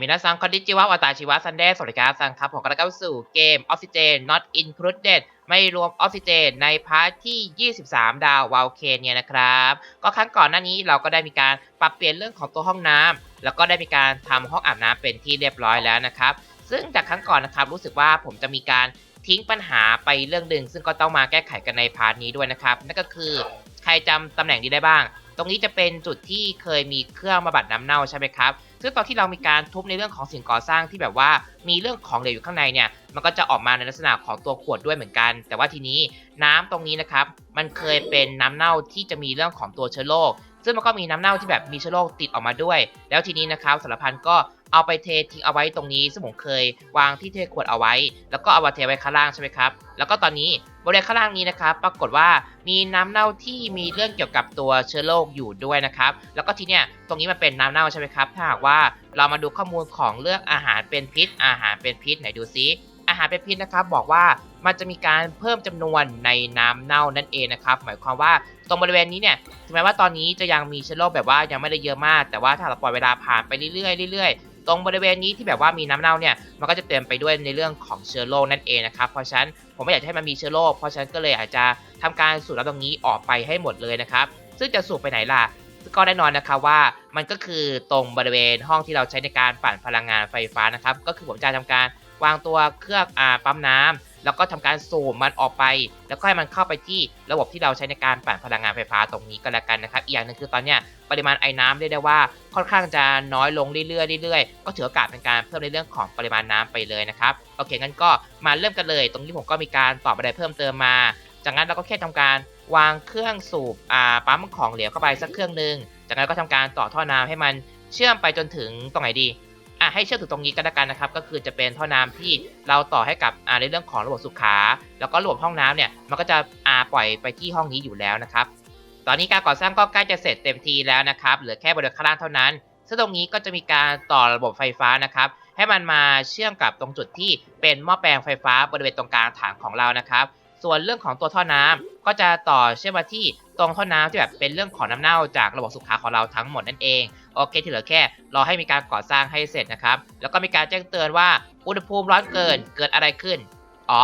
มินาซังคอนดิจิวะวาตาชิวะซันเดย์สวัสดีครับซังครับผมกำลังเข้าสู่เกม Oxygen Not Included ไม่รวมออกซิเจนในพาร์ทที่ 23 ดาววาลเคนเนี่ยนะครับ ก็ครั้งก่อนหน้านี้เราก็ได้มีการปรับเปลี่ยนเรื่องของตัวห้องน้ำแล้วก็ได้มีการทำห้องอาบน้ำเป็นที่เรียบร้อยแล้วนะครับ ซึ่งจากครั้งก่อนนะครับรู้สึกว่าผมจะมีการทิ้งปัญหาไปเรื่องหนึ่งซึ่งก็ต้องมาแก้ไขกันในพาร์ทนี้ด้วยนะครับนั่นก็คือใครจำตำแหน่งนี้ได้บ้าง ตรงนี้จะเป็นจุดที่เคยมีเครื่องบำบัดน้ำเน่าใช่ไหมครับ ซึ่งตอนที่เรามีการทุบในเรื่องของสิ่งก่อสร้างที่แบบว่ามีเรื่องของเหลวอยู่ข้างในเนี่ย มันก็จะออกมาในลักษณะของตัวขวดด้วยเหมือนกัน แต่ว่าทีนี้น้ำตรงนี้นะครับ มันเคยเป็นน้ำเน่าที่จะมีเรื่องของตัวเชื้อโรค ซึ่งมันก็มีน้ำเน่าที่แบบมีเชื้อโรคติดออกมาด้วย แล้วทีนี้นะครับสารพันก็เอาไปเททิ้งเอาไว้ตรงนี้ซึ่งผมเคยวางที่เทขวดเอาไว้ แล้วก็เอามาเทไว้ข้างล่างใช่ไหมครับ แล้วก็ตอนนี้บริเวณข้างล่างนี้นะครับปรากฏว่ามีน้ำเน่าที่มีเรื่องเกี่ยวกับตัวเชื้อโรคอยู่ด้วยนะครับ แล้วก็ทีเนี้ยตรงนี้มันเป็นน้ำเน่าใช่ไหมครับ ถ้าหากว่าเรามาดูข้อมูลของเรื่องอาหารเป็นพิษ อาหารเป็นพิษไหนดูซิอาหารเป็นพิษนะครับบอกว่ามันจะมีการเพิ่มจำนวนในน้ำเน่านั่นเองนะครับ หมายความว่าตรงบริเวณนี้เนี่ยถึงแม้ว่าตอนนี้จะยังมีเชื้อโรคแบบว่ายังไม่ได้เยอะมาก แต่ว่าถ้าเราปล่อยเวลาผ่านไปเรื่อยๆเรื่อยๆ ตรงบริเวณนี้ที่แบบว่ามีน้ำเน่าเนี่ยมันก็จะเต็มไปด้วยในเรื่องของเชื้อโรคนั่นเองนะครับเพราะฉะนั้นผมไม่อยากให้มันมีเชื้อโรคเพราะฉะนั้นก็เลยอาจจะทำการสูบน้ำตรงนี้ออกไปให้หมดเลยนะครับซึ่งจะสูบไปไหนล่ะก็แน่นอนนะครับว่ามันก็คือตรงบริเวณห้องที่เราใช้ในการปั่นพลังงานไฟฟ้านะครับก็คือผมจะทำการวางตัวเครื่องอปั๊มน้ำ แล้วก็ทำการสูบมันออกไป แล้วก็ให้มันเข้าไปที่ระบบที่เราใช้ในการปั่นพลังงานไฟฟ้าตรงนี้ก็แล้วกันนะครับ อีกอย่างหนึ่งคือตอนเนี้ยปริมาณไอ้น้ำเรียกได้ว่าค่อนข้างจะน้อยลงเรื่อยๆเรื่อยๆ ก็ถือโอกาสเป็นการเพิ่มในเรื่องของปริมาณน้ำไปเลยนะครับ โอเคงั้นก็มาเริ่มกันเลย ตรงนี้ผมก็มีการตอบอะไรเพิ่มเติมมา จากนั้นเราก็แค่ทำการวางเครื่องสูบอ่าปั๊มของเหลวเข้าไปสักเครื่องหนึ่งจากนั้นก็ทำการต่อท่อน้ำให้มันเชื่อมไปจนถึงตรงไหนดี อะให้เชื่อถึงตรงนี้ก็แล้วกันนะครับ ก็คือจะเป็นท่อน้ำที่เราต่อให้กับอ่าในเรื่องของระบบสุขา แล้วก็ระบบห้องน้ำเนี่ยมันก็จะอ่าปล่อยไปที่ห้องนี้อยู่แล้วนะครับ ตอนนี้การก่อสร้างก็ใกล้จะเสร็จเต็มทีแล้วนะครับเหลือแค่บริเวณข้างล่างเท่านั้นซึ่งตรงนี้ก็จะมีการต่อระบบไฟฟ้านะครับ ให้มันมาเชื่อมกับตรงจุดที่เป็นหม้อแปลงไฟฟ้าบริเวณตรงกลางถังของเรานะครับส่วนเรื่องของตัวท่อน้ำก็จะต่อเชื่อมมาที่ตรงท่อน้ำที่แบบเป็นเรื่องของน้ำเน่าจากระบบสุขาของเราทั้งหมดนั่นเอง โอเคที่เหลือแค่ รอให้มีการก่อสร้างให้เสร็จนะครับ แล้วก็มีการแจ้งเตือนว่าอุณหภูมิร้อนเกินเกิดอะไรขึ้นอ๋อ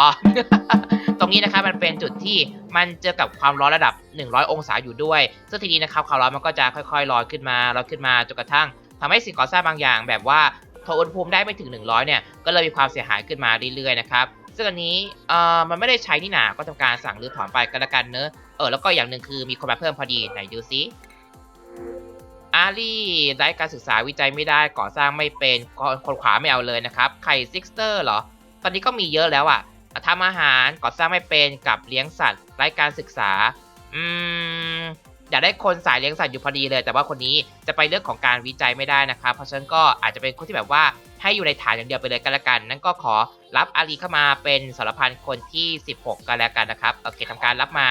ตรงนี้นะครับมันเป็นจุดที่มันเจอกับความร้อนระดับ 100 องศาอยู่ด้วย ซึ่งทีนี้นะครับความร้อนมันก็จะค่อยๆร้อนขึ้นมาร้อนขึ้นมาจนกระทั่งทำให้สิ่งก่อสร้างบางอย่าง แบบว่าทนอุณหภูมิได้ไม่ถึง 100 เนี่ย ก็เลยมีความเสียหายขึ้นมาเรื่อยๆนะครับ ซึ่งอันนี้เอ่อมันไม่ได้ใช้นี่หนา ก็ทำการสั่งรื้อถอนไปก็แล้วกันเนอะ เออแล้วก็อย่างหนึ่งคือมีคนมาเพิ่มพอดีไหนดูซิ อารีได้การศึกษาวิจัยไม่ได้ก่อสร้างไม่เป็นคนขวาไม่เอาเลยนะครับไข่ซิกสเตอร์เหรอ ตอนนี้ก็มีเยอะแล้วอะทำอาหารก่อสร้างไม่เป็นกับเลี้ยงสัตว์ไร้การศึกษา อืมอยากได้คนสายเลี้ยงสัตว์อยู่พอดีเลย แต่ว่าคนนี้จะไปเรื่องของการวิจัยไม่ได้นะครับ เพราะฉะนั้นก็อาจจะเป็นคนที่แบบว่าให้อยู่ในฐานอย่างเดียวไปเลยกันละกัน นั่นก็ขอรับอารีเข้ามาเป็นสารพันคนที่ 16กันแล้วกันนะครับโอเคทำการรับมา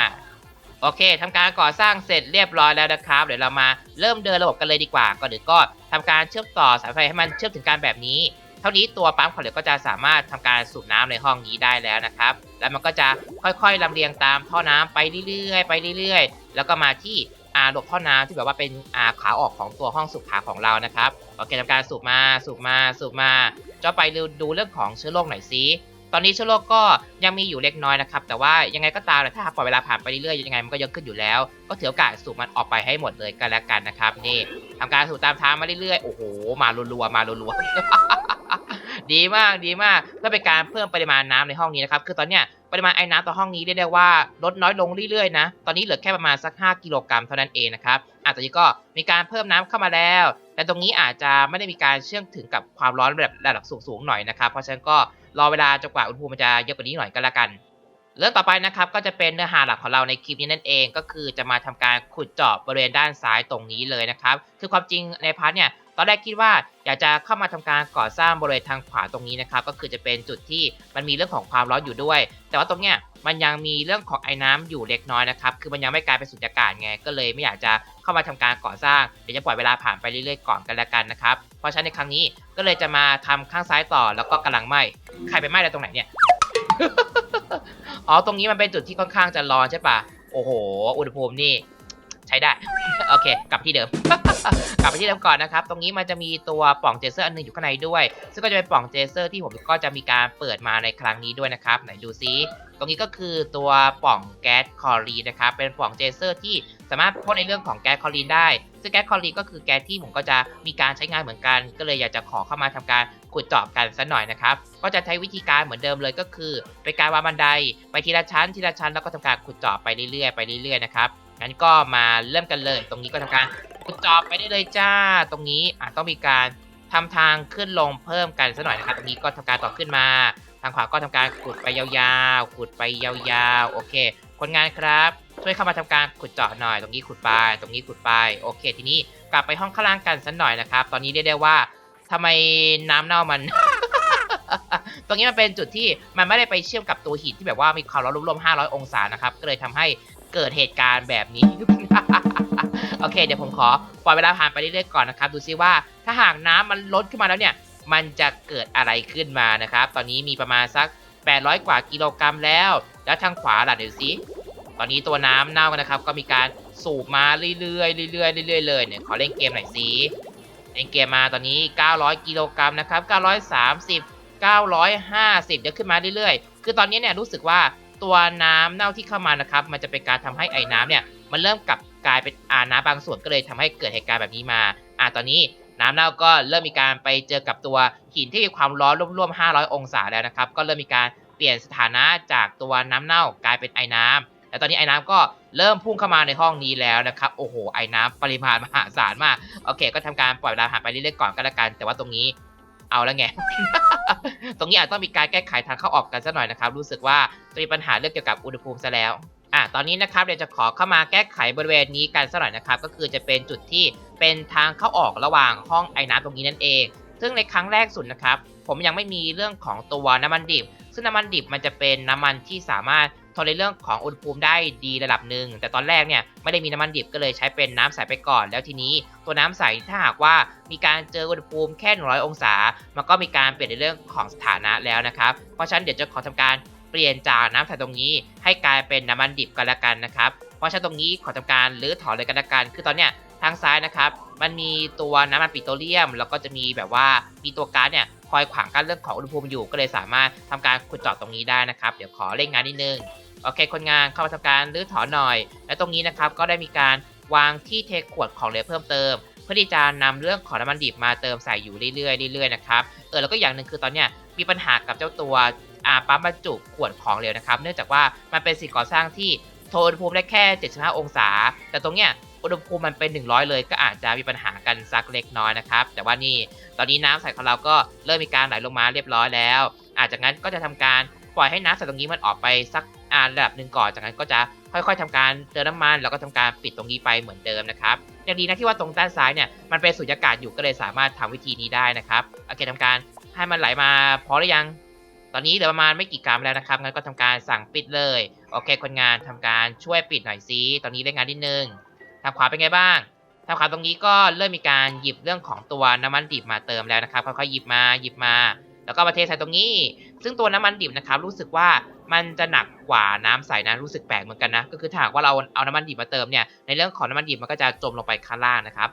โอเคทำการก่อสร้างเสร็จเรียบร้อยแล้วนะครับ เดี๋ยวเรามาเริ่มเดินระบบกันเลยดีกว่า ก่อนอื่นก็ทำการเชื่อมต่อสายไฟให้มันเชื่อมถึงการแบบนี้ เท่านี้ตัวปั๊มของเหลวก็จะสามารถทำการสูบน้ำในห้องนี้ได้แล้วนะครับ แล้วมันก็จะค่อยๆลำเลียงตามท่อน้ำไปเรื่อยๆไปเรื่อยๆ แล้วก็มาที่อ่าหลบท่อน้ำที่แบบว่าเป็นอ่าขาออกของตัวห้องสูบขาของเรานะครับโอเคทำการสูบมาสูบมาสูบมาจะไปดูเรื่องของเชื้อโรคหน่อยสิ ตอนนี้เชื้อโรคก็ยังมีอยู่เล็กน้อยนะครับ แต่ว่ายังไงก็ตามเลยถ้าหากปล่อยเวลาผ่านไปเรื่อยๆยังไงมันก็เยอะขึ้นอยู่แล้ว ก็ถือโอกาสสูบมันออกไปให้หมดเลยกันแล้วกันนะครับ นี่ทำการสูบตามทางมาเรื่อยๆ โอ้โห มารัวๆ มารัวๆ ดีมาก ดีมาก เพื่อเป็นการเพิ่มปริมาณน้ำในห้องนี้นะครับ คือตอนเนี้ย ปริมาณไอ้น้ำต่อห้องนี้เรียกได้ว่าลดน้อยลงเรื่อยๆนะ ตอนนี้เหลือแค่ประมาณสัก 5 กิโลกรัมเท่านั้นเองนะครับ อาจจะก็มีการเพิ่มน้ำเข้ามาแล้ว แต่ตรงนี้อาจจะไม่ได้มีการเชื่อมถึงกับความร้อนแบบระดับสูงๆหน่อยนะครับ เพราะฉะนั้นก็รอเวลาจนกว่าอุณหภูมิมันจะเยอะกว่านี้หน่อยก็แล้วกันเรื่องต่อไปนะครับก็จะเป็นเนื้อหาหลักของเราในคลิปนี้นั่นเอง ก็คือจะมาทำการขุดเจาะบริเวณด้านซ้ายตรงนี้เลยนะครับ คือความจริงในพาร์ทเนี่ย ตอนแรกคิดว่าอยากจะเข้ามาทำการก่อสร้างบริเวณทางขวาตรงนี้นะครับก็คือจะเป็นจุดที่มันมีเรื่องของความร้อนอยู่ด้วย แต่ว่าตรงเนี้ยมันยังมีเรื่องของไอ้น้ำอยู่เล็กน้อยนะครับคือมันยังไม่กลายเป็นสุญญากาศไงก็เลยไม่อยากจะเข้ามาทำการก่อสร้างเดี๋ยวจะปล่อยเวลาผ่านไปเรื่อยๆก่อนกันแล้วกันนะครับเพราะฉะนั้นในครั้งนี้ก็เลยจะมาทำข้างซ้ายต่อแล้วก็กำลังไหม้ใครไปไหม้อะไรตรงไหนเนี่ยอ๋อตรงนี้มันเป็นจุดที่ค่อนข้างจะร้อนใช่ปะโอ้โห อุณหภูมินี่ ใช้ได้ โอเค กลับที่เดิม กลับไปที่เดิมก่อนนะครับ ตรงนี้มันจะมีตัวปล่องเจเซอร์อันหนึงอยู่ข้างในด้วย ซึ่งก็จะเป็นปล่องเจเซอร์ที่ผมก็จะมีการเปิดมาในครั้งนี้ด้วยนะครับ ไหนดูซิตรงนี้ก็คือตัวปล่องแก๊สคอรีนนะครับ เป็นปล่องเจเซอร์ที่สามารถพ่นในเรื่องของแก๊สคอรีนได้ ซึ่งแก๊สคอรีนก็คือแก๊สที่ผมก็จะมีการใช้งานเหมือนกัน ก็เลยอยากจะขอเข้ามาทำการขุดเจาะกันสักหน่อยนะครับ ก็จะใช้วิธีการเหมือนเดิมเลยก็คือเป็นการวางบันไดไปทีละชั้นทีละชั้นแล้วก็ทำการขุดเจาะไปเรื่อยๆไปเรื่อยๆนะครับ งั้นก็มาเริ่มกันเลย ตรงนี้ก็ทำการขุดเจาะไปได้เลยจ้า ตรงนี้อาจต้องมีการทำทางขึ้นลงเพิ่มกันสักหน่อยนะครับ ตรงนี้ก็ทำการต่อขึ้นมา ทางขวาก็ทำการขุดไปยาวๆ ขุดไปยาวๆ โอเค คนงานครับ ช่วยเข้ามาทำการขุดเจาะหน่อย ตรงนี้ขุดไป ตรงนี้ขุดไป โอเค ทีนี้กลับไปห้องข้างล่างกันสักหน่อยนะครับ ตอนนี้เรียกได้ว่าทำไมน้ำเน่ามัน ตรงนี้มันเป็นจุดที่มันไม่ได้ไปเชื่อมกับตัวหินที่แบบว่ามีความร้อนรวมๆ500 องศานะครับ ก็เลยทำให้ เกิดเหตุการณ์แบบนี้ โอเค เดี๋ยวผมขอปล่อยเวลาผ่านไปเรื่อยๆก่อนนะครับ ดูซิว่าถ้าหากน้ำมันลดขึ้นมาแล้วเนี่ย มันจะเกิดอะไรขึ้นมานะครับ ตอนนี้มีประมาณสัก 800 กว่ากิโลกรัมแล้ว แล้วทางขวาล่ะเดี๋ยวสิตอนนี้ตัวน้ำเน่ากันนะครับ ก็มีการสูบมาเรื่อยๆเรื่อยๆเรื่อยๆเลยเนี่ยขอเล่นเกมหน่อยสิเล่นเกมมาตอนนี้ 900 กิโลกรัมนะครับ 930 950 เดี๋ยวขึ้นมาเรื่อยๆ คือตอนนี้เนี่ยรู้สึกว่า ตัวน้ำเน่าที่เข้ามานะครับ มันจะเป็นการทำให้ไอ้น้ำเนี่ย มันเริ่มกลับกลายเป็นอาน้ำบางส่วนก็เลยทำให้เกิดเหตุการณ์แบบนี้มา อ่าตอนนี้น้ำเน่าก็เริ่มมีการไปเจอกับตัวหินที่มีความร้อนร่วมๆ 500 องศาแล้วนะครับ ก็เริ่มมีการเปลี่ยนสถานะจากตัวน้ำเน่ากลายเป็นไอ้น้ำแล้วตอนนี้ไอ้น้ำก็เริ่มพุ่งเข้ามาในห้องนี้แล้วนะครับ โอ้โห ไอ้น้ำปริมาณมหาศาลมาก โอเค ก็ทำการปล่อยเวลาผ่านไปเรื่อยๆก่อนก็แล้วกัน แต่ว่าตรงนี้เอาแล้วไง ตรงนี้อาจต้องมีการแก้ไขทางเข้าออกกันสักหน่อยนะครับ รู้สึกว่าจะมีปัญหาเรื่องเกี่ยวกับอุณหภูมิซะแล้วอะตอนนี้นะครับเดี๋ยวจะขอเข้ามาแก้ไขบริเวณนี้กันสักหน่อยนะครับ ก็คือจะเป็นจุดที่เป็นทางเข้าออกระหว่างห้องไอ้น้ำตรงนี้นั่นเอง ซึ่งในครั้งแรกสุดนะครับ ผมยังไม่มีเรื่องของตัวน้ำมันดิบ ซึ่งน้ำมันดิบมันจะเป็นน้ำมันที่สามารถ นในเรื่องของอุณหภูมิได้ดีระดับหนึ่งแต่ตอนแรกเนี่ยไม่ได้มีน้ำมันดิบก็เลยใช้เป็นน้ำใสไปก่อน แล้วทีนี้ตัวน้ำใสถ้าหากว่ามีการเจออุณหภูมิแค่ 100 องศา มันก็มีการเปลี่ยนในเรื่องของสถานะแล้วนะครับ เพราะฉะนั้นเดี๋ยวจะขอทำการเปลี่ยนจากน้ำใสตรงนี้ ให้กลายเป็นน้ำมันดิบกันละกันนะครับ เพราะฉะนั้นตรงนี้ขอทำการรื้อถอนเลยกันละกัน คือตอนเนี้ยทางซ้ายนะครับ มันมีตัวน้ำมันปิโตรเลียม แล้วก็จะมีแบบว่ามีตัวก๊าซเนี่ยคอยขวางกั้นเรื่องของอุณหภูมิอยู่ ก็เลยสามารถทำการขุดเจาะตรงนี้ได้นะครับ เดี๋ยวขอเร่งงานนิดนึง โอเค คนงานเข้ามาทำการรื้อถอนหน่อย และตรงนี้นะครับก็ได้มีการวางที่เทขวดของเหลวเพิ่มเติม เพื่อที่จะนำเรื่องของน้ำมันดิบมาเติมใส่อยู่เรื่อยๆเรื่อยๆนะครับเออแล้วก็อย่างหนึ่งคือตอนเนี้ยมีปัญหากับเจ้าตัวอาปั๊มบรรจุขวดของเหลวนะครับ เนื่องจากว่ามันเป็นสิ่งก่อสร้างที่ทนภูมิได้แค่ 75 องศา แต่ตรงเนี้ยอุณหภูมิมันเป็น 100 เลย ก็อาจจะมีปัญหากันสักเล็กน้อยนะครับ แต่ว่านี่ตอนนี้น้ำใส่ของเราก็เริ่มมีการไหลลงมาเรียบร้อยแล้ว อาจากนั้นก็จะทำการ ปล่อยให้น้ำใส่ตรงนี้มันออกไปสักอ่าระดับหนึ่งก่อนจากนั้นก็จะค่อยๆทำการเติมน้ำมันแล้วก็ทำการปิดตรงนี้ไปเหมือนเดิมนะครับอย่างดีนะที่ว่าตรงด้านซ้ายเนี่ยมันเป็นสุญญากาศอยู่ก็เลยสามารถทำวิธีนี้ได้นะครับโอเคทำการให้มันไหลมาพอหรือยัง ตอนนี้เหลือประมาณไม่กี่กรัมแล้วนะครับงั้นก็ทำการสั่งปิดเลยโอเคคนงานทำการช่วยปิดหน่อยซิตอนนี้เร่งงานนิดนึงทางขวาเป็นไงบ้างทางขวาตรงนี้ก็เริ่มมีการหยิบเรื่องของตัวน้ำมันดิบมาเติมแล้วนะครับค่อยๆหยิบมาหยิบมา แล้วก็มาเทใส่ตรงนี้ ซึ่งตัวน้ำมันดิบนะครับรู้สึกว่ามันจะหนักกว่าน้ำใสนะรู้สึกแปลกเหมือนกันนะก็คือถ้าหากว่าเราเอาน้ำมันดิบมาเติมเนี่ยในเรื่องของน้ำมันดิบมันก็จะจมลงไปข้างล่างนะครับ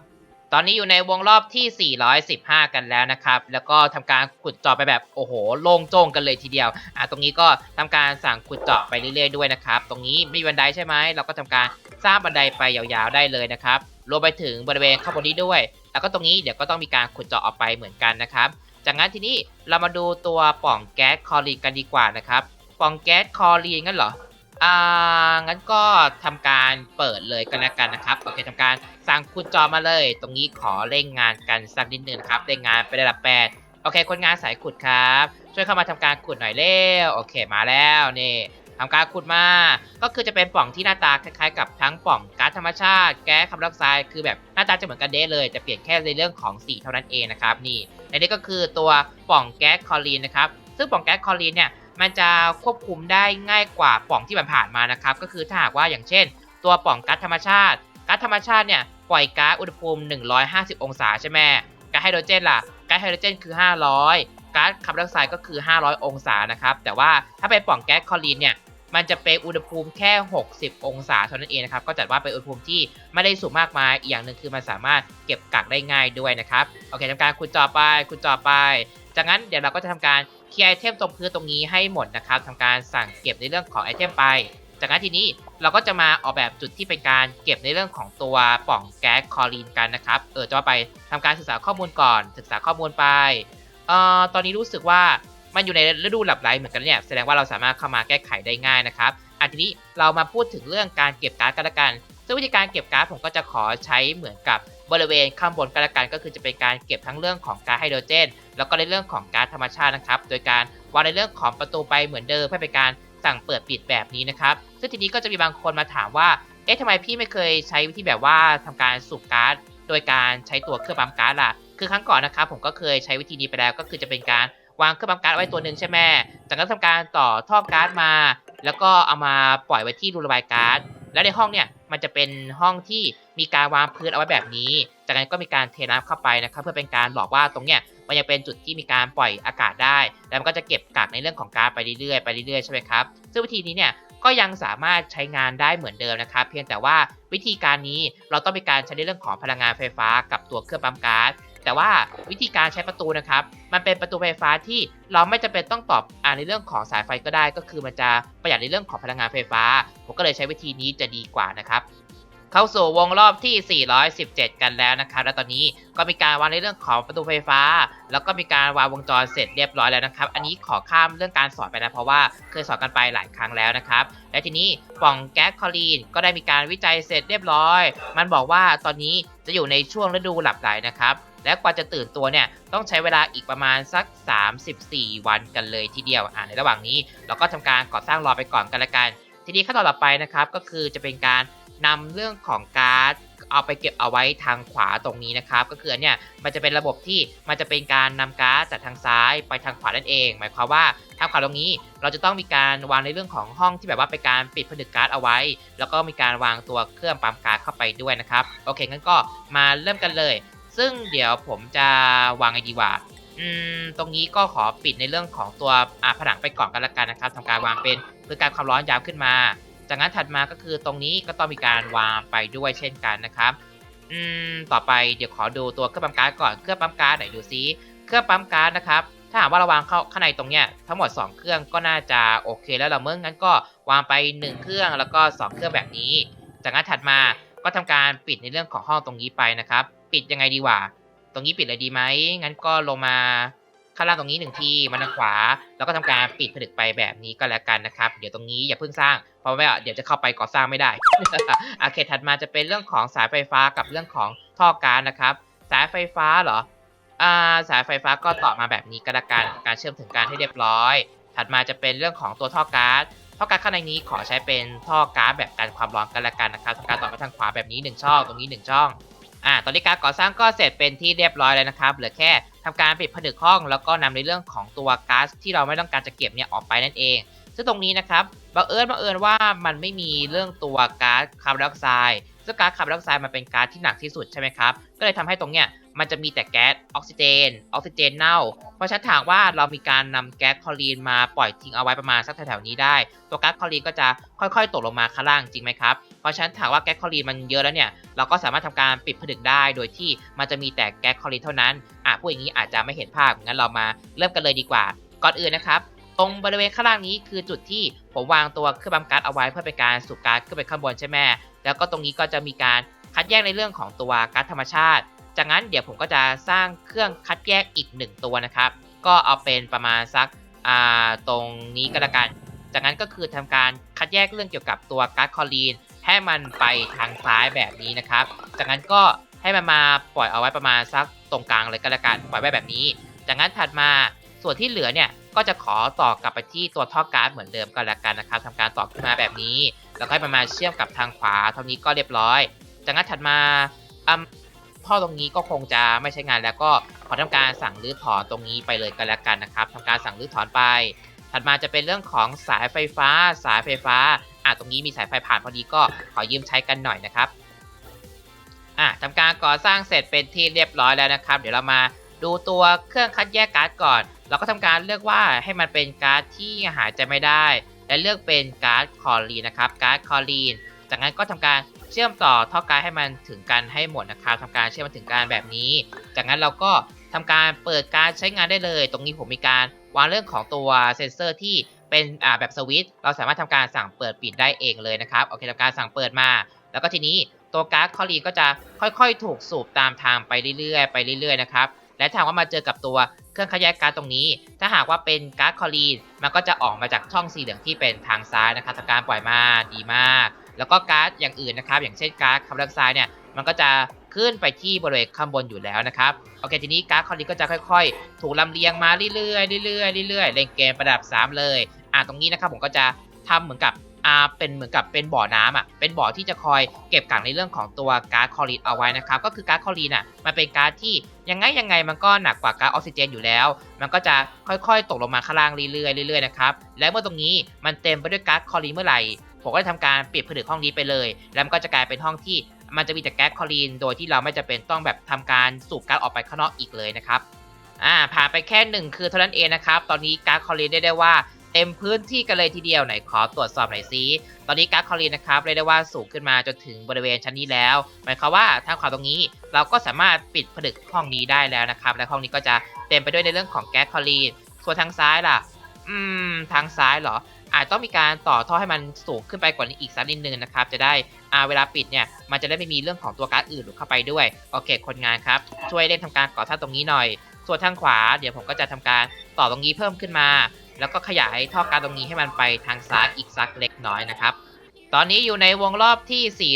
ตอนนี้อยู่ในวงรอบที่ 415 กันแล้วนะครับ แล้วก็ทำการขุดเจาะไปแบบโอ้โห โล่งโจ้งกันเลยทีเดียว อะตรงนี้ก็ทำการสั่งขุดเจาะไปเรื่อยๆด้วยนะครับ ตรงนี้ไม่มีบันไดใช่ไหม เราก็ทำการสร้างบันไดไปยาวๆได้เลยนะครับ รวมไปถึงบริเวณข้างบนนี้ด้วย แล้วก็ตรงนี้เดี๋ยวก็ต้องมีการขุดเจาะออกไปเหมือนกันนะครับ จากนั้นทีนี้เรามาดูตัวป่องแก๊สคอรีนกันดีกว่านะครับ ป่องแก๊สคอรีนงั้นเหรออ่างั้นก็ทำการเปิดเลยกันละกันนะครับโอเคทำการสั่งขุดจอมาเลย ตรงนี้ขอเร่งงานกันสักนิดนึงนครับเร่งงานไประดับแปดโอเค คนงานสายขุดครับ ช่วยเข้ามาทำการขุดหน่อยเร็วโอเคมาแล้วนี่ ทำการขุดมา ก็คือจะเป็นปล่องที่หน้าตาคล้ายๆกับทั้งปล่องก๊าซธรรมชาติ แก๊สคาร์บอนไดออกไซด์คือแบบหน้าตาจะเหมือนกันเด้เลยแต่เปลี่ยนแค่ในเรื่องของสีเท่านั้นเองนะครับนี่ในนี้ก็คือตัวปล่องแก๊สคอรีนนะครับซึ่งปล่องแก๊สคอรีนเนี่ยมันจะควบคุมได้ง่ายกว่าปล่องที่ผ่านมานะครับก็คือถ้าหากว่าอย่างเช่น ตัวปล่องก๊าซธรรมชาติก๊าซธรรมชาติเนี่ยปล่อยก๊าซอุณหภูมิ 150 องศาใช่ไหมก๊าซไฮโดรเจนล่ะก๊าซไฮโดรเจนคือ 500ก๊าซคาร์บอนไดออกไซด์ก็คือ 500 องศานะครับแต่ว่าถ้าเป็นปล่องแก๊สคอรีนเนี่ย มันจะเป็นอุณหภูมิแค่ 60 องศาเท่านั้นเองนะครับ ก็จัดว่าเป็นอุณหภูมิที่ไม่ได้สูงมากมาย อีกอย่างหนึ่งคือมันสามารถเก็บกักได้ง่ายด้วยนะครับ โอเคทำการขุดจอไปขุดจอไป จากนั้นเดี๋ยวเราก็จะทำการเคลียร์ไอเทมตรงพื้นตรงนี้ให้หมดนะครับทำการสั่งเก็บในเรื่องของไอเทมไป จากนั้นทีนี้เราก็จะมาออกแบบจุดที่เป็นการเก็บในเรื่องของตัวป่องแก๊สคอรีนกันนะครับ เออจะไปทำการศึกษาข้อมูลก่อน ศึกษาข้อมูลไป เอ่อ ตอนนี้รู้สึกว่า มันอยู่ในฤดูหลับไหลเหมือนกันเนี่ยแสดงว่าเราสามารถเข้ามาแก้ไขได้ง่ายนะครับอะทีนี้เรามาพูดถึงเรื่องการเก็บการ์ดกันละกัน ซึ่งวิธีการเก็บการ์ดผมก็จะขอใช้เหมือนกับบริเวณข้างบนกันละกันก็คือจะเป็นการเก็บทั้งเรื่องของก๊าซไฮโดรเจน แล้วก็ในเรื่องของก๊าซธรรมชาตินะครับ โดยการวางในเรื่องของประตูไปเหมือนเดิมเพื่อเป็นการสั่งเปิดปิดแบบนี้นะครับ ซึ่งทีนี้ก็จะมีบางคนมาถามว่า เอ๊ะทำไมพี่ไม่เคยใช้วิธีแบบว่าทำการสูบก๊าซโดยการใช้ตัวเครื่องปั๊มก๊าซล่ะ คือครั้งก่อนนะครับผมก็เคยใช้วิธีนี้ไปแล้วก็คือจะเป็นการ วางเครื่องปั๊มก๊าซไว้ตัวหนึ่งใช่ไหมจากนั้นทำการต่อท่อก๊าซมา แล้วก็เอามาปล่อยไว้ที่รูระบายก๊าซ แล้วในห้องเนี่ยมันจะเป็นห้องที่มีการวางพื้นเอาไว้แบบนี้ จากนั้นก็มีการเทน้ำเข้าไปนะครับเพื่อเป็นการบอกว่าตรงเนี้ยมันยังเป็นจุดที่มีการปล่อยอากาศได้ แล้วมันก็จะเก็บกักในเรื่องของก๊าซไปเรื่อยๆไปเรื่อยๆใช่ไหมครับ ซึ่งวิธีนี้เนี่ยก็ยังสามารถใช้งานได้เหมือนเดิมนะครับ เพียงแต่ว่าวิธีการนี้เราต้องมีการใช้ในเรื่องของพลังงานไฟฟ้ากับตัวเครื่องปั๊มก๊าซ แต่ว่าวิธีการใช้ประตูนะครับ มันเป็นประตูไฟฟ้าที่เราไม่จำเป็นต้องตอบอ่าในเรื่องของสายไฟก็ได้ ก็คือมันจะประหยัดในเรื่องของพลังงานไฟฟ้า ผมก็เลยใช้วิธีนี้จะดีกว่านะครับเข้าสู่วงรอบที่ 417 กันแล้วนะครับ และตอนนี้ก็มีการวางในเรื่องของประตูไฟฟ้า แล้วก็มีการวางวงจรเสร็จเรียบร้อยแล้วนะครับ อันนี้ขอข้ามเรื่องการสอนไปนะเพราะว่าเคยสอนกันไปหลายครั้งแล้วนะครับ และทีนี้ป่องแก๊สคอรีนก็ได้มีการวิจัยเสร็จเรียบร้อย มันบอกว่าตอนนี้จะอยู่ในช่วงฤดูหลับไหลนะครับ และกว่าจะตื่นตัวเนี่ยต้องใช้เวลาอีกประมาณสัก 34 วันกันเลยทีเดียวอ่าในระหว่างนี้เราก็ทำการก่อสร้างรอไปก่อนกันละกัน ทีนี้ขั้นตอนต่อไปนะครับก็คือจะเป็นการนำเรื่องของการ์ดเอาไปเก็บเอาไว้ทางขวาตรงนี้นะครับ ก็คือเนี่ยมันจะเป็นระบบที่มันจะเป็นการนำการ์ดจากทางซ้ายไปทางขวานั่นเอง หมายความว่าทางขวาตรงนี้ เราจะต้องมีการวางในเรื่องของห้องที่แบบว่าเป็นการปิดผนึกการ์ดเอาไว้ แล้วก็มีการวางตัวเครื่องปั๊มการ์ดเข้าไปด้วยนะครับ โอเคงั้นก็มาเริ่มกันเลย ซึ่งเดี๋ยวผมจะวางไงดีวะอืมตรงนี้ก็ขอปิดในเรื่องของตัวอ่าผนังไปก่อนกันละกันนะครับทำการวางเป็นคือการความร้อนยาวขึ้นมา จากนั้นถัดมาก็คือตรงนี้ก็ต้องมีการวางไปด้วยเช่นกันนะครับอืมต่อไปเดี๋ยวขอดูตัวเครื่องปั๊มก๊าซก่อนเครื่องปั๊มก๊าซไหนดูซิเครื่องปั๊มก๊าซนะครับถ้าหากว่าเราวางเข้าข้างในตรงเนี้ยทั้งหมด 2 เครื่องก็น่าจะโอเคแล้วเราเมื่องั้นก็วางไป 1 เครื่องแล้วก็ 2 เครื่องแบบนี้ จากนั้นถัดมา ก็ทำการปิดในเรื่องของห้องตรงนี้ไปนะครับ ปิดยังไงดีวะตรงนี้ปิดเลยดีไหมงั้นก็ลงมาข้างล่างตรงนี้หนึ่งทีมาทางขวา แล้วก็ทำการปิดผลึกไปแบบนี้ก็แล้วกันนะครับ เดี๋ยวตรงนี้อย่าเพิ่งสร้าง เพราะว่าเดี๋ยวจะเข้าไปก่อสร้างไม่ได้โอเคถัดมาจะเป็นเรื่องของสายไฟฟ้ากับเรื่องของท่อการนะครับ สายไฟฟ้าเหรออ่าสายไฟฟ้าก็ต่อมาแบบนี้ก็แล้วกันการเชื่อมถึงการให้เรียบร้อย ถัดมาจะเป็นเรื่องของตัวท่อก๊าซ ท่อก๊าซข้างในนี้ขอใช้เป็นท่อก๊าซแบบกันความร้อนกันละกันนะครับทำการต่อไปทางขวาแบบนี้1ช่องตรงนี้1ช่องอ่าตอนนี้การก่อสร้างก็เสร็จเป็นที่เรียบร้อยแล้วนะครับเหลือแค่ทำการปิดผนึกห้อง แล้วก็นำในเรื่องของตัวก๊าซที่เราไม่ต้องการจะเก็บเนี่ยออกไปนั่นเอง ซึ่งตรงนี้นะครับบังเอิญบังเอิญว่ามันไม่มีเรื่องตัวก๊าซคาร์บอนไดออกไซด์ซึ่งก๊าซคาร์บอนไดออกไซด์มันเป็นก๊าซที่หนักที่สุดใช่ไหมครับก็เลยทำให้ตรงเนี้ย มันจะมีแต่แก๊สออกซิเจนออกซิเจนเน่า เพราะฉะนั้นถามว่าเรามีการนำแก๊สคลอรีนมาปล่อยทิ้งเอาไว้ประมาณสักแถวๆนี้ได้ ตัวแก๊าซคลอรีนก็จะค่อยๆ ตกลงมาข้างล่างจริงไหมครับ เพราะฉะนั้นถามว่าแก๊สคลอรีนมันเยอะแล้วเนี่ย เราก็สามารถทำการปิดผนึกได้ โดยที่มันจะมีแต่แก๊สคลอรีนเท่านั้น อะพูดอย่างนี้อาจจะไม่เห็นภาพ งั้นเรามาเริ่มกันเลยดีกว่า ก่อนอื่นนะครับ ตรงบริเวณข้างล่างนี้คือจุดที่ผมวางตัวเครื่องปั๊มก๊าซเอาไว้เพื่อเป็นการสูบก๊าซขึ้นไปข้างบนใช่ไหมแล้วก็ตรงนี้ก็จะมีการคัดแยกในเรื่องของตัวก๊าซธรรมชาติ จากนั้นเดี๋ยวผมก็จะสร้างเครื่องคัดแยกอีกหนึ่งตัวนะครับ ก็เอาเป็นประมาณสักตรงนี้ก็แล้วกัน จากนั้นก็คือทำการคัดแยกเรื่องเกี่ยวกับตัวก๊าซคอรีนให้มันไปทางซ้ายแบบนี้นะครับ จากนั้นก็ให้มันมาปล่อยเอาไว้ประมาณสักตรงกลางเลยก็แล้วกันปล่อยไว้แบบนี้ จากนั้นถัดมาส่วนที่เหลือเนี่ยก็จะขอต่อกลับไปที่ตัวท่อก๊าซเหมือนเดิมก็แล้วกันนะครับทำการต่อขึ้นมาแบบนี้ แล้วก็ให้มันมาเชื่อมกับทางขวาเท่านี้ก็เรียบร้อย จากนั้นถัดมาอืม ท่อตรงนี้ก็คงจะไม่ใช้งานแล้วก็ขอทำการสั่งรื้อถอนตรงนี้ไปเลยก็แล้วกันนะครับทำการสั่งรื้อถอนไป ถัดมาจะเป็นเรื่องของสายไฟฟ้า สายไฟฟ้าอะตรงนี้มีสายไฟผ่านพอดีก็ขอยืมใช้กันหน่อยนะครับอะทำการก่อสร้างเสร็จเป็นที่เรียบร้อยแล้วนะครับ เดี๋ยวเรามาดูตัวเครื่องคัดแยกก๊าซก่อน เราก็ทำการเลือกว่าให้มันเป็นก๊าซที่หายใจไม่ได้ และเลือกเป็นการ์ดคอลีนนะครับการ์ดคอลีนจากนั้นก็ทำการ เชื่อมต่อท่อการให้มันถึงกันให้หมดนะครับทำการเชื่อมมันถึงกันแบบนี้ จากนั้นเราก็ทำการเปิดการใช้งานได้เลย ตรงนี้ผมมีการวางเรื่องของตัวเซนเซอร์ที่เป็นแบบสวิตช์เราสามารถทำการสั่งเปิดปิดได้เองเลยนะครับโอเคทำการสั่งเปิดมา แล้วก็ทีนี้ตัวการ์ดคอลีนก็จะค่อยๆ ถูกสูบตามทางไปเรื่อยๆไปเรื่อยๆนะครับและถาหากว่ามาเจอกับตัวเครื่องขยายการตรงนี้ ถ้าหากว่าเป็นการ์ดคอลีนมันก็จะออกมาจากช่องสีเหลืองที่เป็นทางซ้ายนะครับทำการปล่อยมาดีมาก แล้วก็การ์ดอย่างอื่นนะครับ อย่างเช่นก๊าร์ดคาร์บอนไดออกไซด์เนี่ยมันก็จะขึ้นไปที่บริเวณข้างบนอยู่แล้วนะครับโอเคทีนี้ก๊าร์ดคอลีนก็จะค่อยๆ ถูกลำเลียงมาเรื่อยๆเรื่อยๆเรื่อยๆเล่นเกมประดับ 3 เลยอ่าตรงนี้นะครับผมก็จะทำเหมือนกับอ่าเป็นเหมือนกับเป็นบ่อน้ำอะเป็นบ่อที่จะคอยเก็บกักในเรื่องของตัวก๊าร์ดคอลีนเอาไว้นะครับก็คือก๊าร์ดคอลีนอะมันเป็นก๊าร์ดที่ยังไงยังไงมันก็หนักกว่าก๊าร์ดออกซิเจนอยู่แล้ว มันก็จะค่อยๆ ตกลงมาข้างล่างเรื่อยๆเรื่อยๆนะครับและเมื่อตรงนี้มันเต็มไปด้วยการ์ดคอลีนเมื่อไหร่ ผมก็จะทำการปิดผนึกห้องนี้ไปเลย แล้วมันก็จะกลายเป็นห้องที่มันจะมีแต่แก๊สคลอรีน โดยที่เราไม่จำเป็นต้องแบบทำการสูบก๊าซออกไปข้างนอกอีกเลยนะครับอ่าผ่านไปแค่หนึ่งคือเท่านั้นเองนะครับ ตอนนี้ก๊าซคลอรีนได้ได้ว่าเต็มพื้นที่กันเลยทีเดียวไหนขอตรวจสอบหน่อยซิตอนนี้ก๊าซคลอรีนนะครับเรียกได้ว่าสูงขึ้นมาจนถึงบริเวณชั้นนี้แล้ว หมายความว่าทางขวาตรงนี้เราก็สามารถปิดผนึกห้องนี้ได้แล้วนะครับ และห้องนี้ก็จะเต็มไปด้วยในเรื่องของแก๊สคลอรีนส่วนทางซ้ายล่ะ อืม ทางซ้ายเหรอ อาจต้องมีการต่อท่อให้มันสูงขึ้นไปกว่านี้อีกสักนิดนึงนะครับ จะได้อาเวลาปิดเนี่ยมันจะได้ไม่มีเรื่องของตัวก๊าซอื่นหลุดเข้าไปด้วย โอเค คนงานครับ ช่วยเร่งทำการก่อสร้างตรงนี้หน่อย ส่วนทางขวา เดี๋ยวผมก็จะทำการต่อตรงนี้เพิ่มขึ้นมา แล้วก็ขยายท่อการตรงนี้ให้มันไปทางซ้ายอีกสักเล็กน้อยนะครับตอนนี้อยู่ในวงรอบที่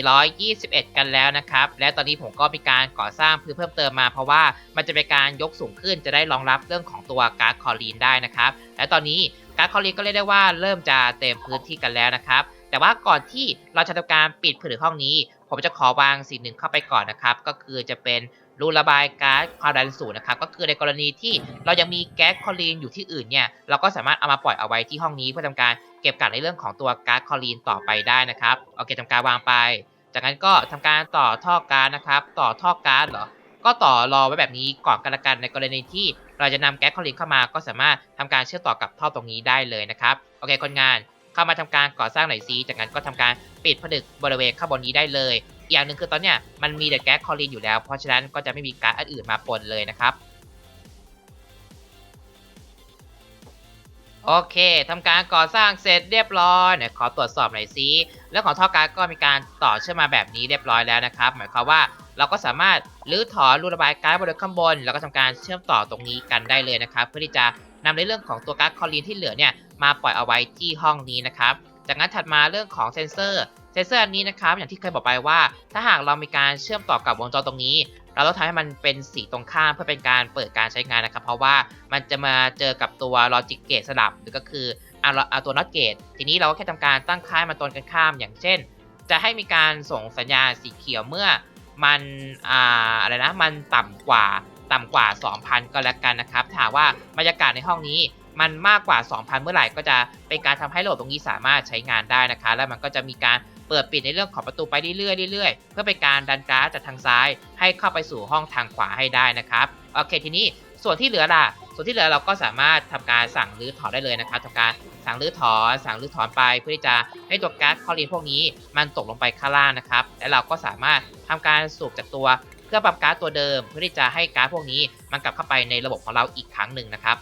421 กันแล้วนะครับ และตอนนี้ผมก็มีการก่อสร้างพื้นเพิ่มเติมมา เพราะว่ามันจะเป็นการยกสูงขึ้นจะได้รองรับเรื่องของตัวก๊าซคอรีนได้นะครับ และตอนนี้ ก๊าซคอรีก็เรียกได้ว่าเริ่มจะเต็มพื้นที่กันแล้วนะครับ แต่ว่าก่อนที่เราจะทำการปิดผนึกห้องนี้ ผมจะขอวางสิ่งหนึ่งเข้าไปก่อนนะครับ ก็คือจะเป็นรูระบายก๊าซความดันสูงนะครับ ก็คือในกรณีที่เรายังมีแก๊สคอรีนอยู่ที่อื่นเนี่ยเราก็สามารถเอามาปล่อยเอาไว้ที่ห้องนี้ เพื่อทำการเก็บกักในเรื่องของตัวก๊าซคอรีนต่อไปได้นะครับโอเคทำการวางไป จากนั้นก็ทำการต่อท่อก๊าซนะครับ ต่อท่อก๊าซเหรอก็ต่อรอไว้แบบนี้ก่อนกันละกันในกรณีที่ เราจะนำแก๊สคอรีนเข้ามาก็สามารถทำการเชื่อมต่อกับท่อตรงนี้ได้เลยนะครับโอเคคนงานเข้ามาทำการก่อสร้างหน่อยซิจากนั้นก็ทำการปิดผนึกบริเวณข้างบนนี้ได้เลยอย่างหนึ่งคือตอนเนี้ยมันมีแต่แก๊สคอรีนอยู่แล้ว เพราะฉะนั้นก็จะไม่มีก๊าซอื่นมาปนเลยนะครับโอเคทำการก่อสร้างเสร็จเรียบร้อยเนี่ยขอตรวจสอบหน่อยซิเรื่องของท่อก๊าซก็มีการต่อเชื่อมมาแบบนี้เรียบร้อยแล้วนะครับ หมายความว่า เราก็สามารถรื้อถอนรูระบายก๊าซบริเวณข้างบน แล้วก็ทำการเชื่อมต่อตรงนี้กันได้เลยนะครับ เพื่อที่จะนำในเรื่องของตัวก๊าซคลอรีนที่เหลือเนี่ยมาปล่อยเอาไว้ที่ห้องนี้นะครับ จากนั้นถัดมาเรื่องของเซนเซอร์เซนเซอร์อันนี้นะครับอย่างที่เคยบอกไปว่า ถ้าหากเรามีการเชื่อมต่อกับวงจรตรงนี้ เราต้องทำให้มันเป็นสีตรงข้ามเพื่อเป็นการเปิดการใช้งานนะครับ เพราะว่ามันจะมาเจอกับตัวลอจิกเกตสลับหรือก็คือเอาเอาตัวน็อตเกตทีนี้เราก็แค่ทำการตั้งค่ายมาตรงกันข้าม อย่างเช่น จะให้มีการส่งสัญญาณสีเขียวเมื่อ มันอ่าอะไรนะมันต่ำกว่าต่ำกว่า 2,000 ก็แล้วกันนะครับถามว่าบรรยากาศในห้องนี้มันมากกว่า 2,000 เมื่อไหร่ก็จะเป็นการทำให้โหลดตรงนี้สามารถใช้งานได้นะคะ แล้วมันก็จะมีการเปิดปิดในเรื่องของประตูไปเรื่อยๆเรื่อยๆเพื่อเป็นการดันก๊าซจากทางซ้าย ให้เข้าไปสู่ห้องทางขวาให้ได้นะครับโอเคทีนี้ส่วนที่เหลือล่ะ ส่วนที่เหลือเราก็สามารถทำการสั่งรื้อถอนได้เลยนะครับทำการ สั่งรื้อถอนสั่งรื้อถอนไปเพื่อที่จะให้ตัวก๊าซคลอรีนพวกนี้มันตกลงไปข้างล่างนะครับ และเราก็สามารถทำการสูบจากตัวเพื่อปรับก๊าซตัวเดิม เพื่อที่จะให้ก๊าซพวกนี้มันกลับเข้าไปในระบบของเราอีกครั้งหนึ่งนะครับ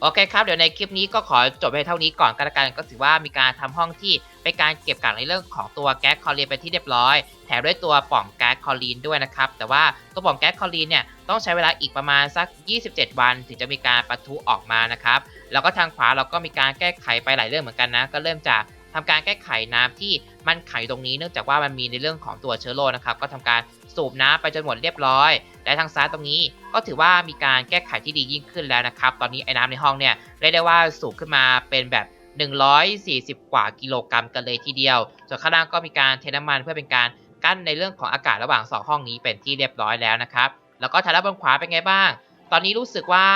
โอเคครับเดี๋ยวในคลิปนี้ก็ขอจบไปเท่านี้ก่อนกันละกันก็ถือว่ามีการทำห้องที่ เป็นการเก็บกักในเรื่องของตัวแก๊สคอรีนไปที่เรียบร้อย แถมด้วยตัวป่องแก๊สคอรีนด้วยนะครับ แต่ว่าตัวป่องแก๊สคอรีนเนี่ยต้องใช้เวลาอีกประมาณสัก 27 วัน ถึงจะมีการปะทุออกมานะครับ แล้วก็ทางขวาเราก็มีการแก้ไขไปหลายเรื่องเหมือนกันนะ ก็เริ่มจากทำการแก้ไขน้ำที่มันขังอยู่ตรงนี้เนื่องจากว่ามันมีในเรื่องของตัวเชื้อโรคนะครับ ก็ทำการสูบน้ำไปจนหมดเรียบร้อย และทางซ้ายตรงนี้ก็ถือว่ามีการแก้ไขที่ดียิ่งขึ้นแล้วนะครับ ตอนนี้ไอ้น้ำในห้องเนี่ยเรียกได้ว่าสูบขึ้นมาเป็นแบบ 140 กว่ากิโลกรัมกันเลยทีเดียว ส่วนข้างล่างก็มีการเทน้ำมันเพื่อเป็นการกั้นในเรื่องของอากาศระหว่างสองห้องนี้เป็นที่เรียบร้อยแล้วนะครับ แล้วก็ทางด้านบนขวาเป็นไงบ้าง ตอนนี้รู้สึกว่า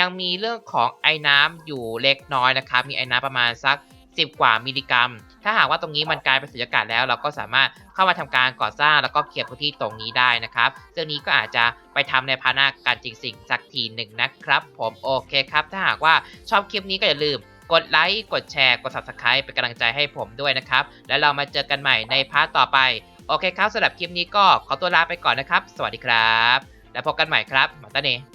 ยังมีเรื่องของไอ้น้ำอยู่เล็กน้อยนะครับ มีไอ้น้ำประมาณสัก 10 กว่ามิลลิกรัม ถ้าหากว่าตรงนี้มันกลายเป็นสุญญากาศแล้ว เราก็สามารถเข้ามาทำการก่อสร้างแล้วก็เคลียร์พื้นที่ตรงนี้ได้นะครับ ซึ่งนี้ก็อาจจะไปทำในพาหนาการจริงสิ่งสักทีหนึ่งนะครับ ผมโอเคครับ ถ้าหากว่าชอบคลิปนี้ก็อย่าลืม กดไลค์กดแชร์กด subscribe เป็นกำลังใจให้ผมด้วยนะครับ แล้วเรามาเจอกันใหม่ในพาร์ทต่อไป โอเคครับสำหรับคลิปนี้ก็ขอตัวลาไปก่อนนะครับ สวัสดีครับ แล้วพบกันใหม่ครับมาตาเน